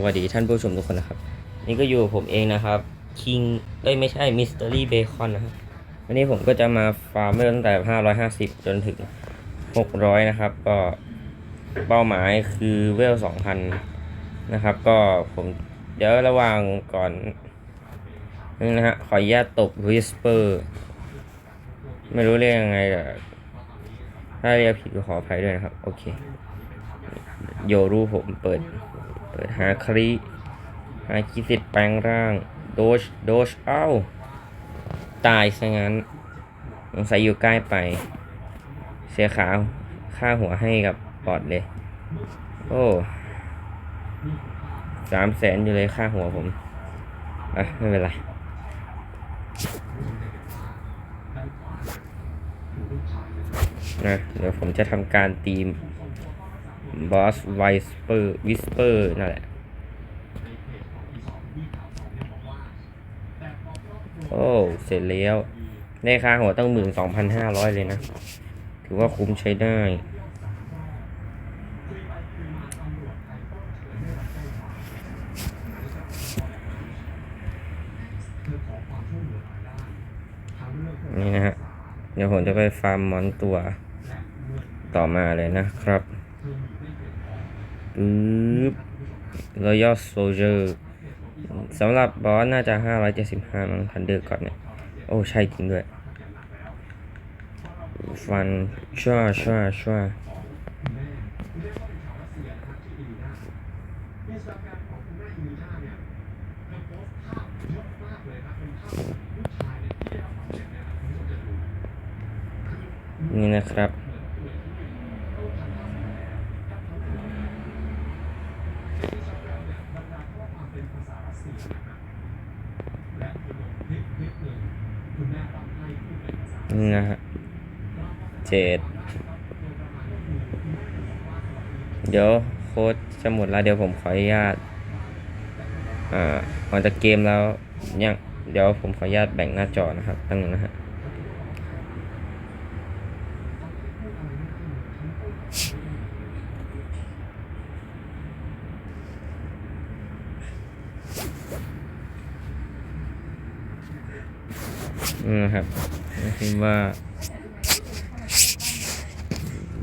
สวัสดีท่านผู้ชมทุกคนนะครับ นี่ก็อยู่ผมเองนะครับคิงเอ้ยไม่ใช่มิส t ต r รี่เบคอนนะครับวันนี้ผมก็จะมาฟาร์มเริ่มตั้งแต่ 550 จนถึง 600 นะครับ ก็เป้าหมายคือเวล 2,000 นะครับ ก็ผมเดี๋ยวระหว่างก่อนนี่นะฮะขออนุญาตตบ Whisper ไม่รู้เรียกยังไงแต่ถ้าเรียกผิดก็ขออภัยด้วยนะครับ โอเค โยรูผมเปิด ปิดหาครีหาคิสิทธิ์แปลงร่าง โดช โดช เอ้า ตายซะงั้นสงสัยอยู่ใกล้ไป เสียขาวค่าหัวให้กับบอดเลย โอ้สามแสนอยู่เลยค่าหัวผม อะ ไม่เป็นไรนะเดี๋ยวผมจะทำการตีม บอสไวสเปอร์วิสเปอร์นั่นแหละ โอ้ เสร็จแล้ว ได้ค่าหัวตั้งหมื่นสองพันห้าร้อยเลยนะ ถือว่าคุ้มใช้ได้ นี่นะฮะ เดี๋ยวผมจะไปฟาร์มมอนตัวต่อมาเลยนะครับ ปึ๊บ Royal Soldier สำหรับบอสน่าจะ 575มั้งทันเดอร์ก่อนเนี่ย โอ้ ใช่จริงด้วย ฟันชัวชัวชัวนี่นะครับ นี่นะฮะ เจ็ดเดี๋ยวโค้ดจะหมดแล้วเดี๋ยวผมขออนุญาตอ่าออกจากเกมแล้วยังเดี๋ยวผมขออนุญาตแบ่งหน้าจอนะครับตั้งนึงนะฮะนี่นะครับคือว่า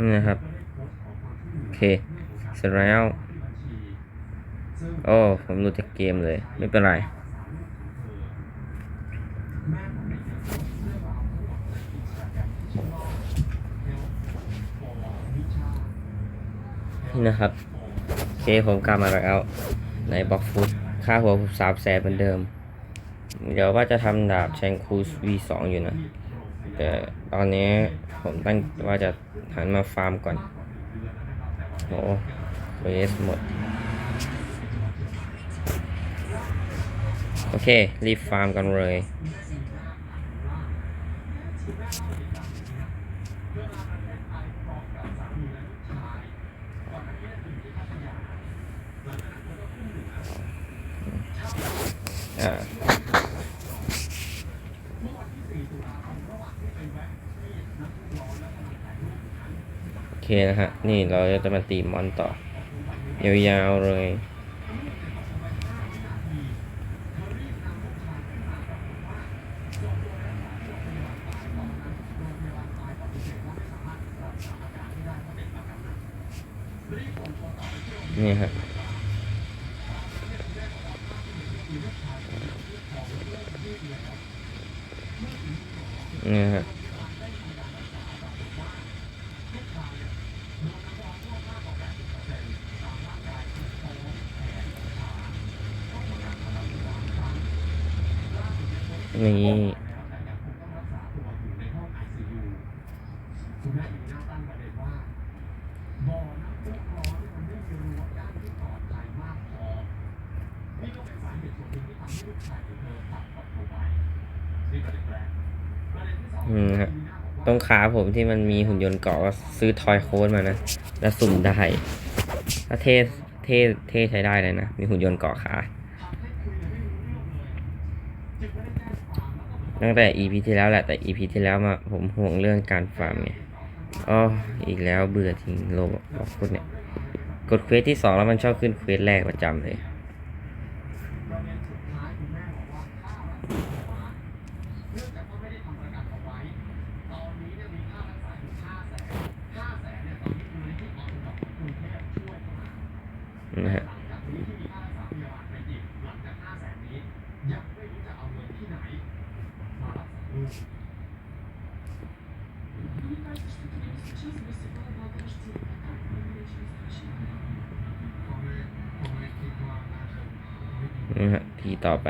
นี่นะครับ โอเคเสร็จแล้วโอ้ ผมหลุดจากเกมเลย ไม่เป็นไร นี่นะครับ โอเค ผมกลับมาแล้ว ในบล็อกฟุตค่าหัวผมสามแสนเหมือนเดิม เดี๋ยวว่าจะทำดาบแชงคูส V2 อยู่นะ แต่ตอนนี้ ผมตั้งว่าจะหันมาฟาร์มก่อนโอ้เวสหมด โอเค รีบฟาร์มกันเลย อ่า โอเค นะฮะ นี่เราจะมาตีมอนต่อยาวๆเลยนี่ฮะ นี่ต้องขาผมที่มันมีหุ่นยนต์เกาะซื้อทอยโค้ดมานะ แล้วสุ่มได้ถ้าเทเทเทใช้ได้เลยนะ มีหุ่นยนต์เกาะขา ตั้งแต่ EP ที่แล้วแหละแต่ EP ที่แล้วมาผมห่วงเรื่องการฟาร์มไงอ๋ออีกแล้วเบื่อจริงโลบอกคุณเนี่ย กดเควสที่สองแล้วมันชอบขึ้นเควสแรกประจำเลยนะฮะ นะฮะทีต่อไป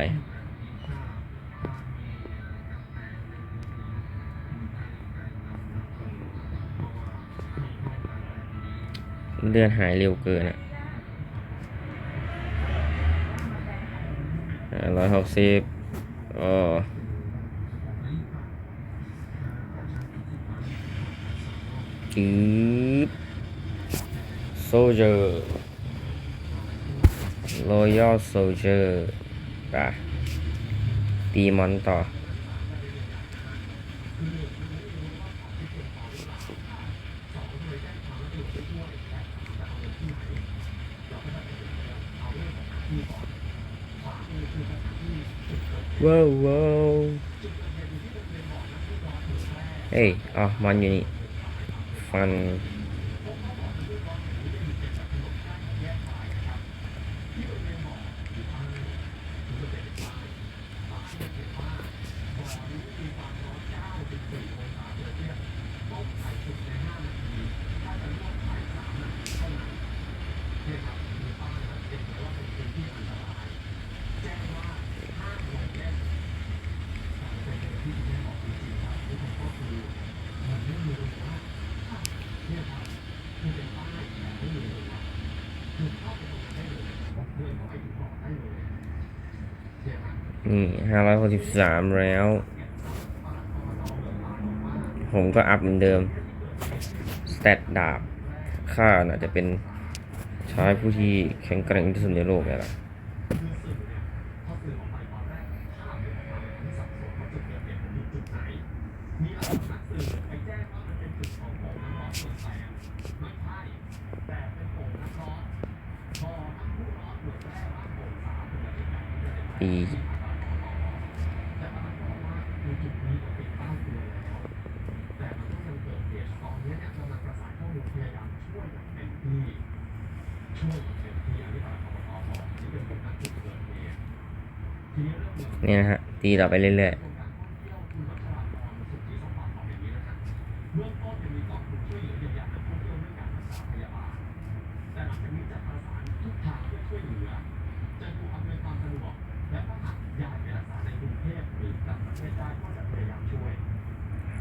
เดือนหายเร็วเกินอะร้อยหกสิบอ้จืดโซเจอ chứ soldier loyal soldier cả tìm món tỏ Wow, wow. Hey, oh, man, you need. ฟัน นี่ห้าร้อยหกสิบสามแล้ว ผมก็อัพเหมือนเดิม สเตตดาบค่าน่าจะเป็นชายผู้ที่แข็งแกร่งที่สุดในโลกเลยล่ะปี นี่นะฮะ ตีต่อไปเรื่อยๆ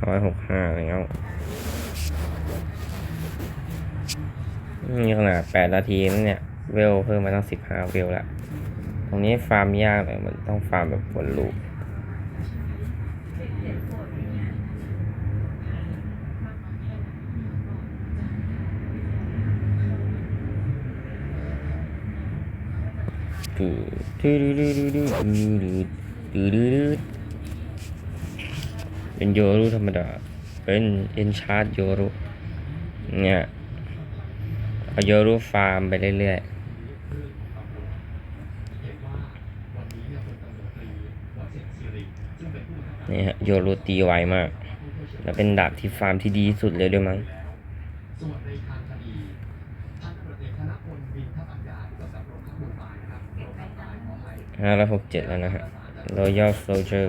ร้อยหกห้าแล้วนี่ขนาดแปดนาทีแล้วเนี่ย เวลเพิ่มมาตั้งสิบห้าเวลละ ตรงนี้ฟาร์มยากหน่อยมันต้องฟาร์มแบบวนลูป ตื้อตื้อตื้อตื้ตื้ตื้ตื้เป็นโยรุธรรมดา เป็นเอ็นชาร์ดโยรุเนี่ยเอาโยรุฟาร์มไปเรื่อยๆนี่ฮะโยรุตีไวมาก แล้วเป็นดาบที่ฟาร์มที่ดีที่สุดเลยด้วยมั้ง ห้าร้อยหกเจ็ดแล้วนะฮะ Royal Soldier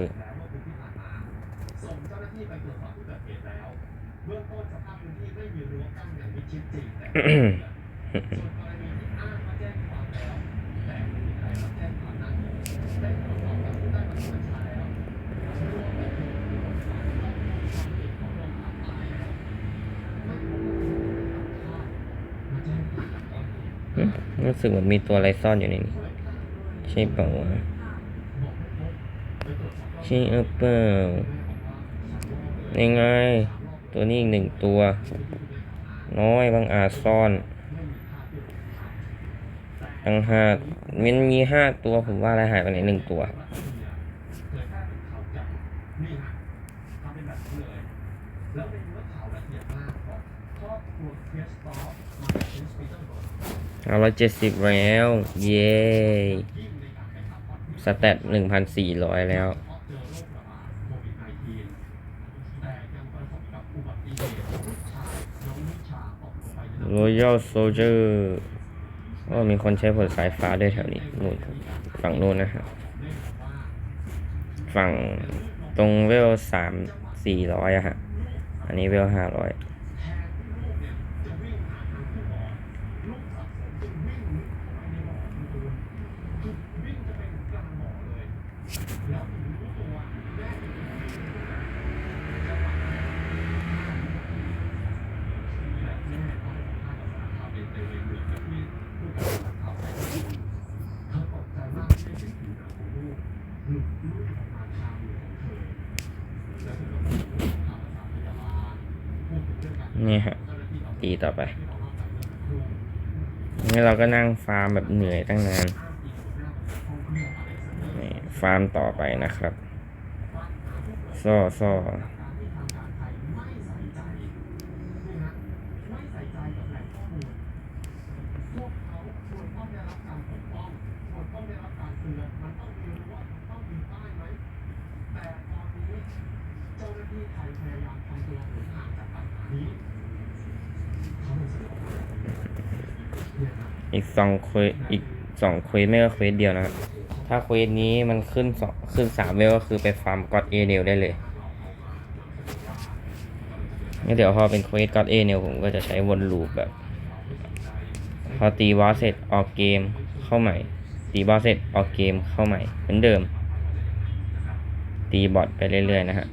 อืมรู้สึกเหมือนมีตัวอะไรซ่อนอยู่ในนี้ ใช่เปล่าวะใช่หรือเปล่านี่ไง ตัวนี้อีกหนึ่งตัว น้อยบางอาจซ่อนตังห้ามันมีห้าตัวผมว่าอะไรหายไปไหนหนึ่งตัวเอา ร้อยเจ็ดสิบแล้ว เย้สแตทหนึ่งพันสี่ร้อยแล้ว Royal Soldier ก็มีคนใช้ผลสายฟ้าด้วยแถวนี้นู่นฝั่งนู้นนะครับ ฝั่งตรงเวลสามสี่ร้อยอะฮะ อันนี้เวลห้าร้อย ตีต่อไปนี่เราก็นั่งฟาร์มแบบเหนื่อยตั้งนานฟาร์มต่อไปนะครับ ซ่อซ่อ อีกสองเควสอีกสองเควสไม่ก็เควสเดียวนะครับถ้าเควสนี้มันขึ้นสองขึ้นสามเวลก็คือไปฟาร์มก็อดเอเนลได้เลยงั้นเดี๋ยวพอเป็นเควสก็อดเอเนลผมก็จะใช้วนลูปแบบ พอตีบอสเสร็จออกเกมเข้าใหม่ ตีบอสเสร็จออกเกมเข้าใหม่เหมือนเดิม ตีบอทไปเรื่อยๆนะฮะ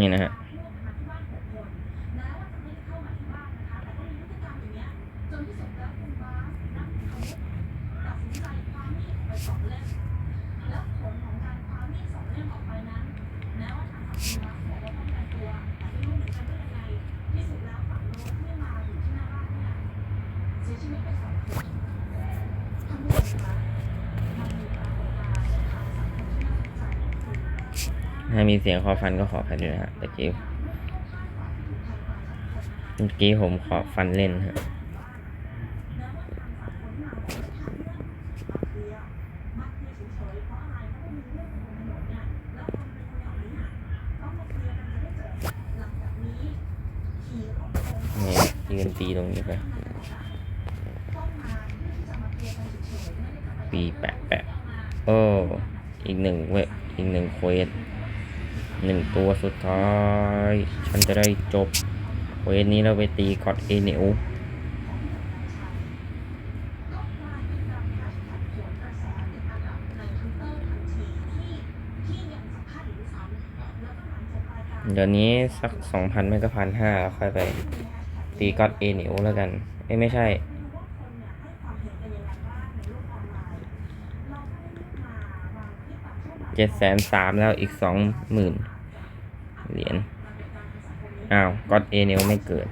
นี่นะฮะ ถ้ามีเสียงคอฟันก็ขออภัยด้วยนะฮะตะกี้เมื่อกี้ผมขอฟันเล่นฮะนี่ยืนตีตรงนี้ไป ปีแปะแปะโอ้ อีกหนึ่งเว้ยอีกหนึ่งเควสหนึ่งตัวสุดท้ายันจะได้จบเวสนี้เราไปตีกอดเอเนวเดี๋ยวนี้สักสองพันไม่ก็พันห้าแล้วค่อยไป ตีกอดเอเนวแล้วกัน เอ้ไม่ใช่เจ็ดแสนสามแล้วอีกสองหมื่นเหรียญ อ้าวก็อดเอเนลไม่เกิด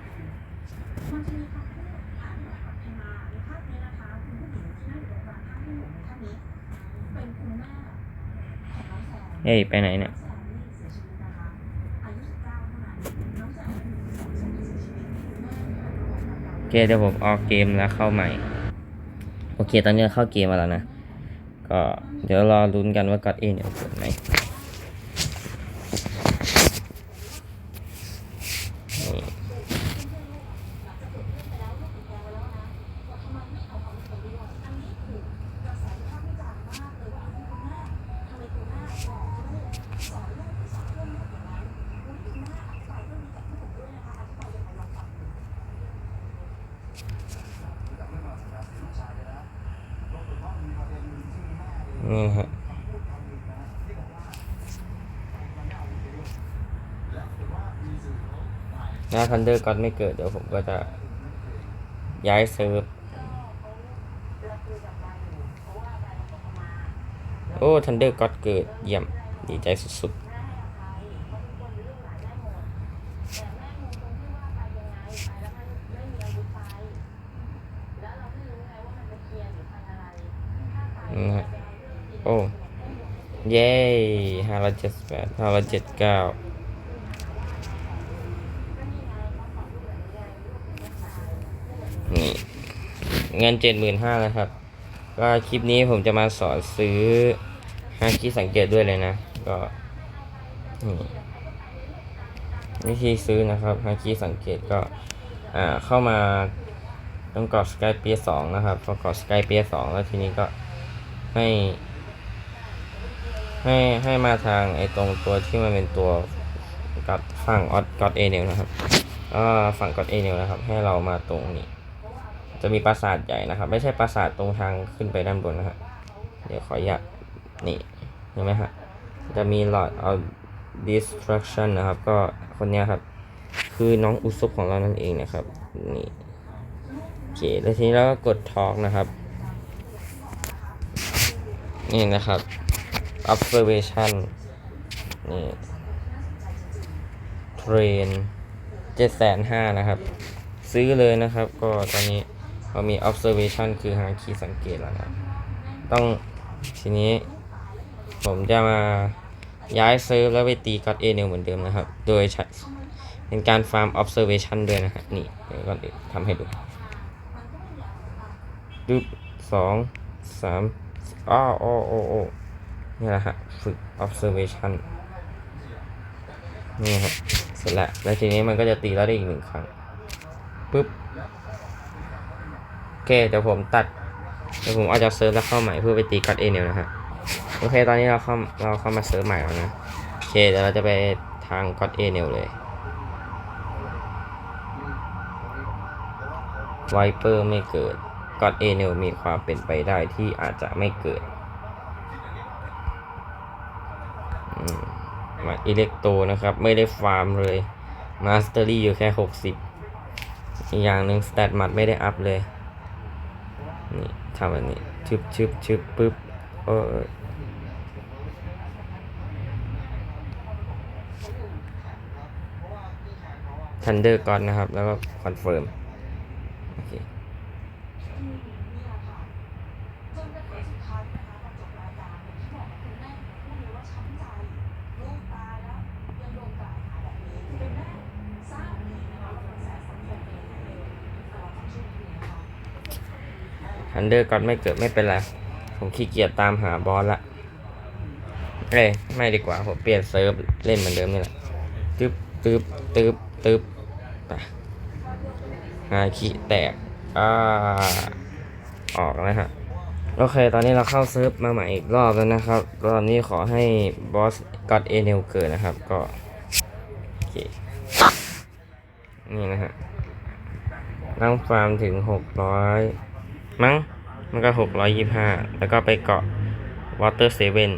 เฮ้ยไปไหนเนี่ยโอเคเดี๋ยวผมออกเกมแล้วเข้าใหม่ โอเค ตอนนี้เข้าเกมมาแล้วนะ ก็เดี๋ยวรอลุ้นกันว่ากอดเอเนี่ยเกิดไหมนี่นี่ฮะ หน้า ทันเดอร์ก็ไม่เกิดเดี๋ยวผมก็จะย้ายเซิร์ฟโอ้ทันเดอร์ก็เกิดเยี่ยมดีใจสุดๆนะโอ้ เย้ห้าร้อยเจ็ดสิบแปดห้าร้อยเจ็ดเก้านี่ เงินเจ็ดหมื่นห้าแล้วครับ ก็คลิปนี้ผมจะมาสอนซื้อฮาคิสังเกตด้วยเลยนะ ก็วิธีซื้อนะครับฮาคิสังเกตก็อ่าเข้ามาต้องกดสกายเปียสองนะครับพอกดสกายเปียสองแล้วทีนี้ก็ให้ ให้ให้มาทางไอ้ตรงตัวที่มันเป็นตัวกัดฝั่งออดกอดเอเนลนะครับอ่าฝั่งกอดเอเนลนะครับ ให้เรามาตรงนี้ จะมีปราสาทใหญ่นะครับ ไม่ใช่ปราสาทตรงทางขึ้นไปด้านบนนะฮะเดี๋ยวขออนุญาตนี่เห็นไหมฮะจะมี Lord of Destruction นะครับ ก็คนเนี้ยครับ คือน้องอุซุปของเรานั่นเองนะครับนี่โอเคแล้วทีนี้เราก็กดทอกนะครับ นี่นะครับ observation นี่ train เจ็ดแสนห้านะครับ ซื้อเลยนะครับ ก็ตอนนี้ เรามี observation คือหาคีย์สังเกตแล้วนะต้องทีนี้ผมจะมาย้ายเซิร์ฟแล้วไปตีก็อดเอเนลเหมือนเดิมนะครับ โดยใช้เป็นการฟาร์ม observation ด้วยนะฮะนี่เดี๋ยวก่อนทำให้ดูปึ๊บสองสามอ้าโอ้โอ้โอ้นี่แหละฮะฝึก observation นี่ครับเสร็จแล้วแล้วทีนี้มันก็จะตีแล้วได้อีกหนึ่งครั้งปุ๊บ เคเดี๋ยวผมตัดเดี๋ยวผมเอาจากเซิร์ฟแล้วเข้าใหม่เพื่อไปตีกัดเอเนลนะฮะโอเคตอนนี้เราเข้าเราเข้ามาเซิร์ฟใหม่แล้วนะโอเคเดี๋ยวเราจะไปทางก็อดเอเนลเลยไวเปอร์ไม่เกิดก็อดเอเนลมีความเป็นไปได้ที่อาจจะไม่เกิดมมาอิเล็กโตนะครับ ไม่ได้ฟาร์มเลยมาสเตอรี่อยู่แค่ 60 อีกอย่างหนึ่งสแตทมัดไม่ได้อัพเลย นี่ทำแบบนี้ชึบชึบชึบปึ๊บเออทันเดอร์ก่อนนะครับ แล้วก็คอนเฟิร์ม ทันเดอร์ก่อนไม่เกิดไม่เป็นไร ผมขี้เกียจตามหาบอสละเอ้ยไม่ดีกว่า ผมเปลี่ยนเซิร์ฟเล่นเหมือนเดิมนี่แหละตึ๊บตึ๊บตึ๊บตึ๊บไปหาขี้แตกอ่าออกแล้วฮะโอเค ตอนนี้เราเข้าเซิร์ฟมาใหม่อีกรอบแล้วนะครับ รอบนี้ขอให้บอสกอดเอเนลเกิดนะครับ ก็โอเคนี่นะฮะนั่งฟาร์มถึงหกร้อย มั้ง มันก็หกร้อยยี่ห้าแล้วก็ไปเกาะวอเตอร์เซเว่น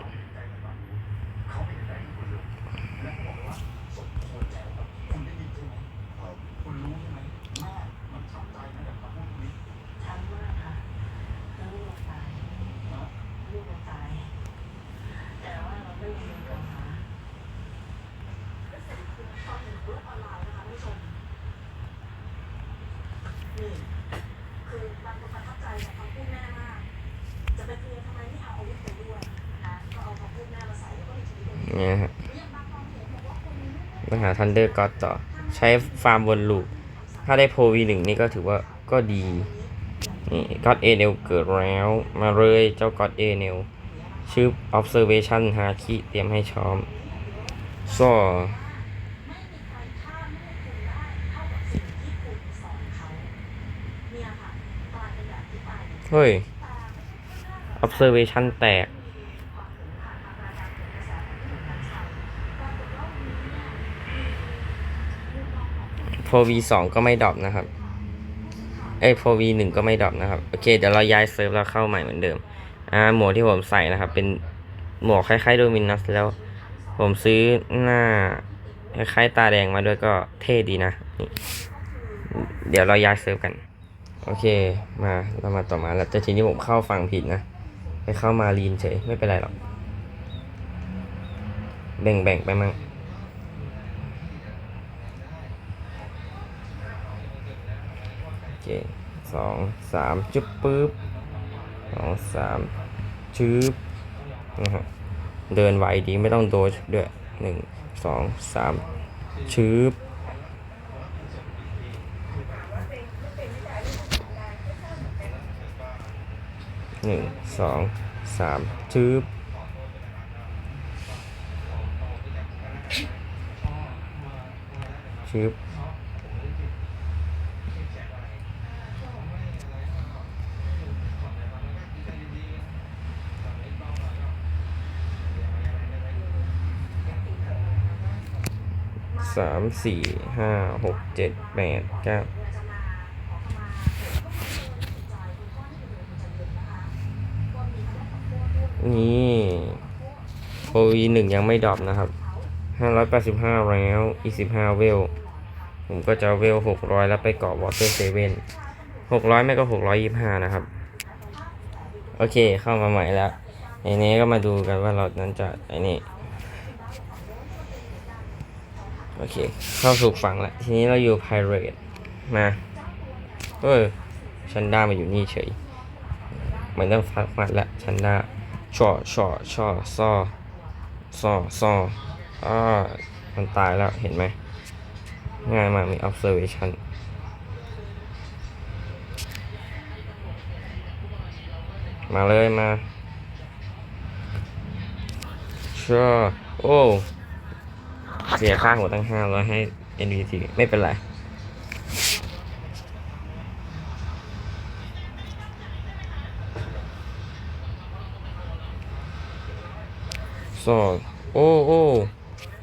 นี่นะฮะมาหาทันเดอร์ก็ต่อ ใช้ฟาร์มวนลูป ถ้าได้โพวีหนึ่งนี่ก็ถือว่าก็ดีนี่ก็เอเนลเกิดแล้ว มาเลยเจ้าก็เอเนลชื่อ observation ฮาคิเตรียมให้ชอมซอเฮ้ย observation แตก โพวีสองก็ไม่ดรอปนะครับ เอ้ยโพวีหนึ่งก็ไม่ดรอปนะครับ โอเค เดี๋ยวเราย้ายเซิร์ฟแล้วเข้าใหม่เหมือนเดิม อ่า หมวกที่ผมใส่นะครับ เป็นหมวกคล้ายๆโดมินัสแล้ว ผมซื้อหน้าคล้ายๆตาแดงมาด้วยก็เท่ดีนะนี่เดี๋ยวเราย้ายเซิร์ฟกัน โอเค มาเรามาต่อมาแล้วแต่ทีนี้ผมเข้าฟังผิดนะ ไปเข้ามาลีนเฉย ไม่เป็นไรหรอก แบ่งแบ่งไปมั่งโอเค สองสามจุ๊บปึ๊บสองสามชืบนะฮะเดินไวดีไม่ต้องโดชด้วยหนึ่งสองสามชืบหนึ่งสองสามชืบชืบ สามสี่ห้าหกเจ็ดแปดเก้านี่โอวีหนึ่งยังไม่ดรอปนะครับห้าร้อยแปดสิบห้าแล้วอีกสิบห้าเวล ผมก็จะเวลหกร้อยแล้วไปเกาะวอเตอร์เซเว่นหกร้อยไม่ก็หกร้อยยี่ห้านะครับ โอเคเข้ามาใหม่แล้วในนี้ก็มาดูกันว่าเรานั้นจะไอ้นี่ โอเค เข้าสู่ฝั่งแล้วทีนี้เราอยู่ Pirate มาเออชันด้ามาอยู่นี่เฉยเหมือนต้องฟักมัดละชันด้าช่อช่อช่อซอซอซออ่ามันตายแล้วเห็นไหมง่ายมากมี observation มาเลยมาช่อโอ้ เสียค่าหัวตั้งห้าร้อยให้ NVT ไม่เป็นไรสองโอ้โอ้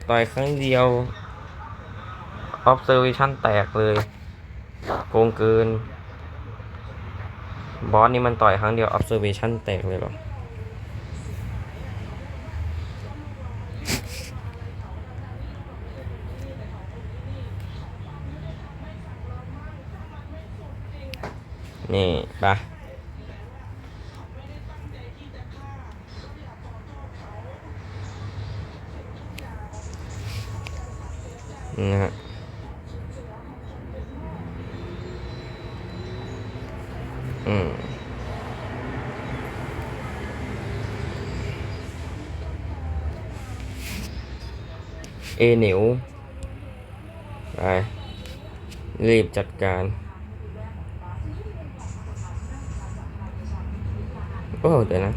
ต่อยครั้งเดียว observation แตกเลยโกงเกิน บอสนี่มันต่อยครั้งเดียว observation แตกเลยหรอ นี่ปะนะฮะอืมเอเหนียวไปรีบจัดการ อ้เดี๋ยวนะ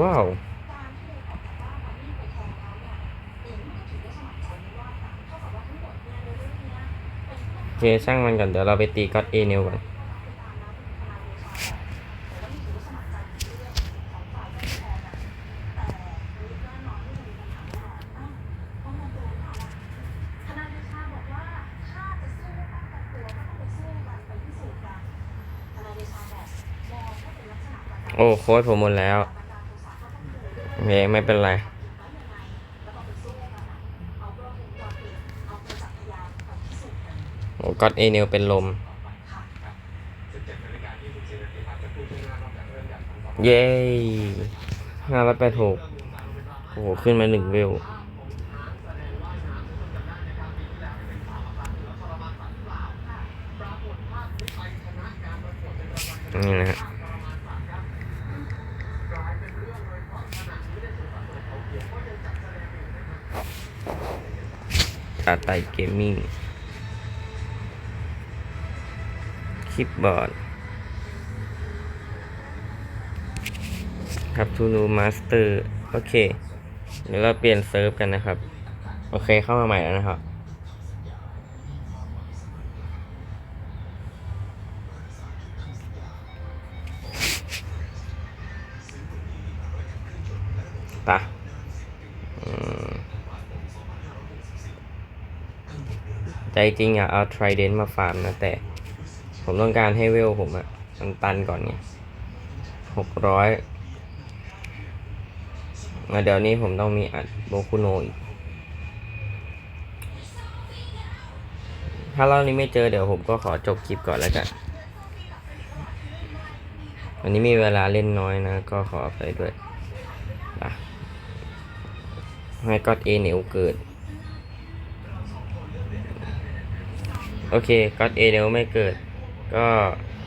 ว้าวโอเคช่างมันก่อนเดี๋ยวเราไปตีก็อดเอเนลก่อน อ้โค้ดผมหมดแล้วโอเไม่เป็นไรโอ้ก็อดเอเนลเป็นลม เย้ห้าร้อยแปดหกโอ้โห ขึ้นมาหนึ่งเวลนี่นะฮะ ตาไตเกมมิ่งคลิปบอร์ดครับทูนูมาสเตอร์โอเคเดี๋ยวเราเปลี่ยนเซิร์ฟกันนะครับ โอเคเข้ามาใหม่แล้วนะครับตะ ใจจริงอยากเอาทริเดนมาฟาร์มนะ แต่ผมต้องการให้เวลผมอะมันตันก่อนไงหกร้อยเดี๋ยวนี้ผมต้องมีอัดโบคุโนอีก ถ้าเรอบนี้ไม่เจอเดี๋ยวผมก็ขอจบคลิปก่อนแล้วกัน วันนี้มีเวลาเล่นน้อยนะ ก็ขอไปด้วยให้กอดเอเหนียวเกิด โอเคก็อดเอเดียวไม่เกิด ก็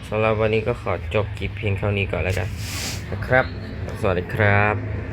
สำหรับวันนี้ก็ขอจบคลิปเพียงเท่านี้ก่อนแล้วกันนะครับ สวัสดีครับ